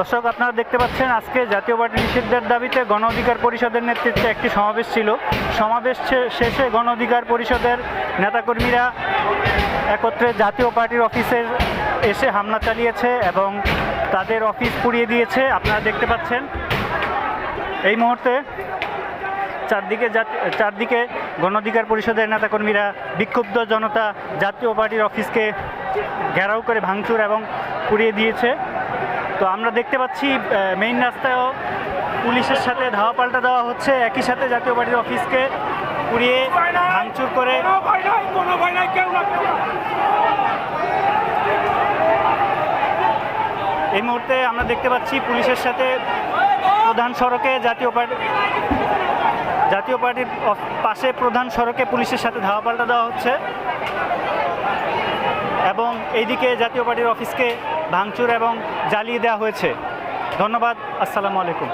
দর্শক, আপনারা দেখতে পাচ্ছেন, আজকে জাতীয় পার্টি নিষিদ্ধের দাবিতে গণ অধিকার পরিষদের নেতৃত্বে একটি সমাবেশ ছিল। সমাবেশ শেষে গণ অধিকার পরিষদের নেতাকর্মীরা একত্রে জাতীয় পার্টির অফিসের এসে হামলা চালিয়েছে এবং তাদের অফিস পুড়িয়ে দিয়েছে। আপনারা দেখতে পাচ্ছেন, এই মুহূর্তে চারদিকে চারদিকে গণ অধিকার পরিষদের নেতাকর্মীরা বিক্ষুব্ধ জনতা জাতীয় পার্টির অফিসকে ঘেরাও করে ভাঙচুর এবং পুড়িয়ে দিয়েছে। তো আমরা দেখতে পাচ্ছি মেইন রাস্তায়ও পুলিশের সাথে ধাওয়া পাল্টা দেওয়া হচ্ছে একই সাথে জাতীয় পার্টির অফিসকে পুড়িয়ে ভাঙচুর করে। এই মুহূর্তে আমরা দেখতে পাচ্ছি পুলিশের সাথে প্রধান সড়কে জাতীয় পার্টি, জাতীয় পার্টির পাশে প্রধান সড়কে পুলিশের সাথে ধাওয়া পাল্টা দেওয়া হচ্ছে এইদিকে জাতীয় পার্টির অফিসকে ভাঙচুর এবং জ্বালিয়ে দেওয়া হয়েছে। ধন্যবাদ আসসালামু আলাইকুম।